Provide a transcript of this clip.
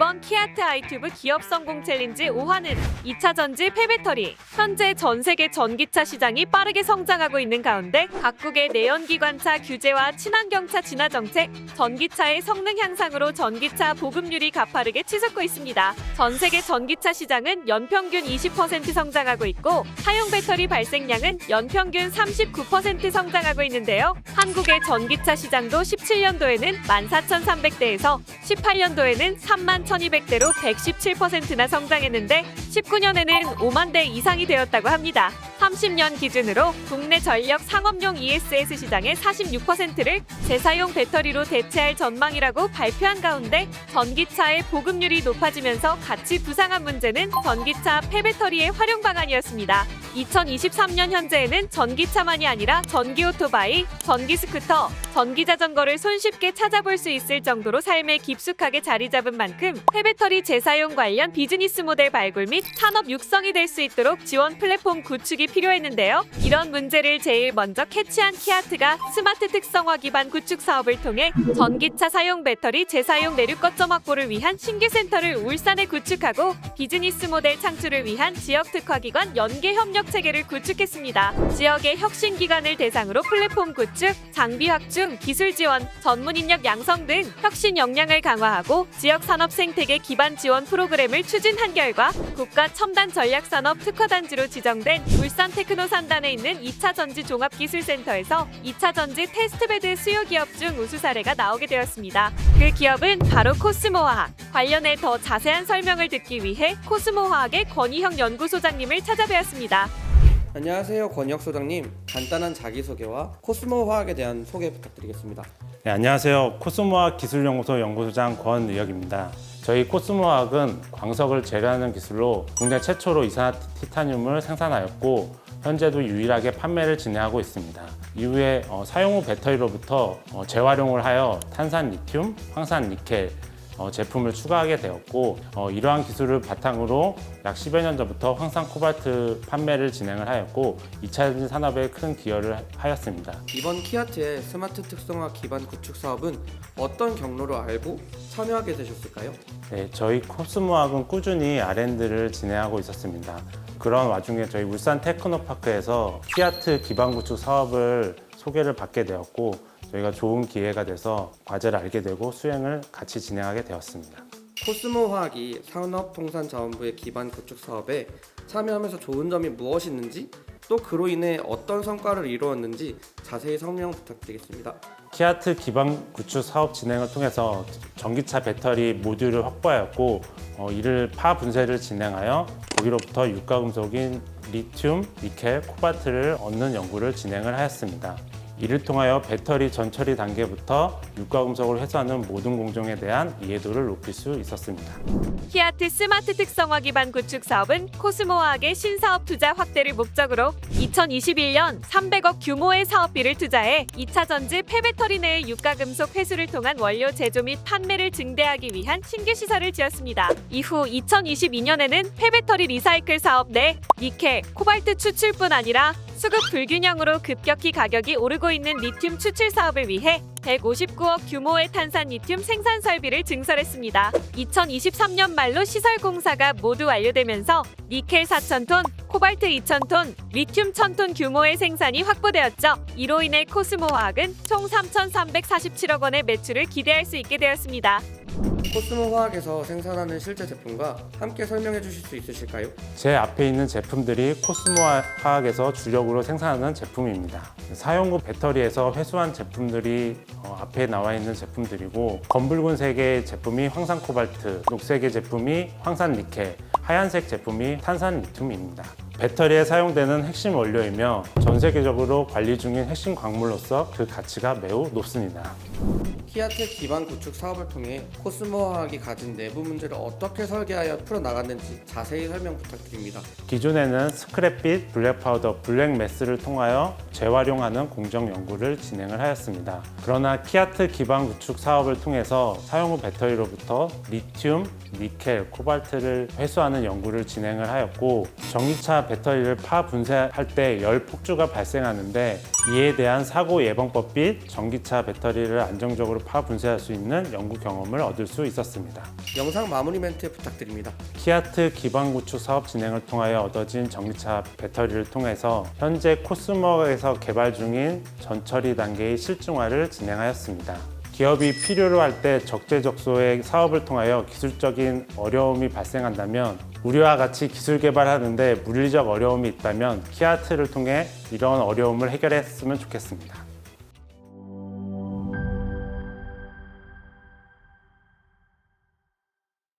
이번 키아트 아이튜브 기업 성공 챌린지 5화는 2차 전지 폐배터리. 현재 전 세계 전기차 시장이 빠르게 성장하고 있는 가운데 각국의 내연기관차 규제와 친환경차 진화 정책, 전기차의 성능 향상으로 전기차 보급률이 가파르게 치솟고 있습니다. 전 세계 전기차 시장은 연평균 20% 성장하고 있고 사용 배터리 발생량은 연평균 39% 성장하고 있는데요. 한국의 전기차 시장도 17년도에는 14,300대에서 18년도에는 31,200대로 117%나 성장했는데 19년에는 5만 대 이상이 되었다고 합니다. 30년 기준으로 국내 전력 상업용 ESS 시장의 46%를 재사용 배터리로 대체할 전망이라고 발표한 가운데 전기차의 보급률이 높아지면서 같이 부상한 문제는 전기차 폐배터리의 활용 방안이었습니다. 2023년 현재에는 전기차만이 아니라 전기 오토바이, 전기 스쿠터, 전기 자전거를 손쉽게 찾아볼 수 있을 정도로 삶에 깊숙하게 자리 잡은 만큼 폐배터리 재사용 관련 비즈니스 모델 발굴 및 산업 육성이 될 수 있도록 지원 플랫폼 구축이 필요했는데요. 이런 문제를 제일 먼저 캐치한 키아트가 스마트 특성화 기반 구축 사업을 통해 전기차 사용 배터리 재사용 내륙 거점 확보를 위한 신규 센터를 울산에 구축하고 비즈니스 모델 창출을 위한 지역 특화 기관 연계 협력 체계를 구축했습니다. 지역의 혁신 기관을 대상으로 플랫폼 구축, 장비 확충, 기술 지원, 전문 인력 양성 등 혁신 역량을 강화하고 지역 산업 생태계 기반 지원 프로그램을 추진한 결과 국가 첨단 전략 산업 특화 단지로 지정된 울산 테크노 산단에 있는 2차 전지 종합 기술 센터에서 2차 전지 테스트베드 수요 기업 중 우수 사례가 나오게 되었습니다. 그 기업은 바로 코스모화학. 관련해 더 자세한 설명을 듣기 위해 코스모화학의 권희형 연구소장님을 찾아뵈었습니다. 안녕하세요 권혁 소장님 간단한 자기소개와 코스모 화학에 대한 소개 부탁드리겠습니다 네, 안녕하세요. 코스모학 기술연구소 연구소장 권의혁입니다. 저희 코스모학은 광석을 재료하는 기술로 국내 최초로 이산화티타늄을 생산하였고 현재도 유일하게 판매를 진행하고 있습니다. 이후에 어, 사용 후 배터리로부터 어, 재활용을 하여 탄산 리튬, 황산 니켈 어, 제품을 추가하게 되었고 어, 이러한 기술을 바탕으로 약 10여 년 전부터 황산 코발트 판매를 진행을 하였고 2차 전지 산업에 큰 기여를 하- 하였습니다. 이번 키아트의 스마트 특성화 기반 구축 사업은 어떤 경로로 알고 참여하게 되셨을까요? 네, 저희 코스모학은 꾸준히 R&D를 진행하고 있었습니다. 그런 와중에 저희 울산 테크노파크에서 키아트 기반 구축 사업을 소개를 받게 되었고 저희가 좋은 기회가 돼서 과제를 알게 되고 수행을 같이 진행하게 되었습니다. 코스모 화학이 산업통산자원부의 기반 구축 사업에 참여하면서 좋은 점이 무엇이 있는지 또 그로 인해 어떤 성과를 이루었는지 자세히 설명 부탁드리겠습니다 키아트 기반 구축 사업 진행을 통해서 전기차 배터리 모듈을 확보하였고 어, 이를 파 분쇄를 진행하여 거기로부터 유가금속인 리튬, 니켈, 코발트를 얻는 연구를 진행을 하였습니다. 이를 통하여 배터리 전처리 단계부터 유가금속을 회수하는 모든 공정에 대한 이해도를 높일 수 있었습니다. 키아트 스마트 특성화 기반 구축 사업은 코스모화학의 신사업 투자 확대를 목적으로 2021년 300억 규모의 사업비를 투자해 2차 전지 폐배터리 내의 유가금속 회수를 통한 원료 제조 및 판매를 증대하기 위한 신규 시설을 지었습니다. 이후 2022년에는 폐배터리 리사이클 사업 내 니켈, 코발트 추출뿐 아니라 수급 불균형으로 급격히 가격이 오르고 있는 리튬 추출 사업을 위해 159억 규모의 탄산 리튬 생산 설비를 증설했습니다. 2023년 말로 시설 공사가 모두 완료되면서 니켈 4,000톤, 코발트 2,000톤, 리튬 1,000톤 규모의 생산이 확보되었죠. 이로 인해 코스모화학은 총 3,347억 원의 매출을 기대할 수 있게 되었습니다. 코스모 화학에서 생산하는 실제 제품과 함께 설명해 주실 수 있으실까요? 제 앞에 있는 제품들이 코스모 화학에서 주력으로 생산하는 제품입니다. 사용 후 배터리에서 회수한 제품들이 어, 앞에 나와 있는 제품들이고 검붉은색의 제품이 황산 코발트, 녹색의 제품이 황산 니켈, 하얀색 제품이 탄산 리튬입니다. 배터리에 사용되는 핵심 원료이며 전 세계적으로 관리 중인 핵심 광물로서 그 가치가 매우 높습니다. 키아트 기반 구축 사업을 통해 코스모 화학이 가진 내부 문제를 어떻게 설계하여 풀어나갔는지 자세히 설명 부탁드립니다. 기존에는 스크랩빛, 블랙파우더, 블랙매스를 통하여 재활용하는 공정 연구를 진행을 하였습니다. 그러나 키아트 기반 구축 사업을 통해서 사용 후 배터리로부터 리튬, 니켈, 코발트를 회수하는 연구를 진행을 하였고 전기차 배터리를 파 분쇄할 때 열 폭주가 발생하는데 이에 대한 사고 예방법 및 전기차 배터리를 안정적으로 파 분쇄할 수 있는 연구 경험을 얻을 수 있었습니다. 영상 마무리 멘트 부탁드립니다. 키아트 기반 구축 사업 진행을 통하여 얻어진 전기차 배터리를 통해서 현재 코스모에서 개발 중인 전처리 단계의 실증화를 진행하였습니다. 기업이 필요로 할 때 적재적소의 사업을 통하여 기술적인 어려움이 발생한다면 우리와 같이 기술 개발하는데 물리적 어려움이 있다면 키아트를 통해 이런 어려움을 해결했으면 좋겠습니다.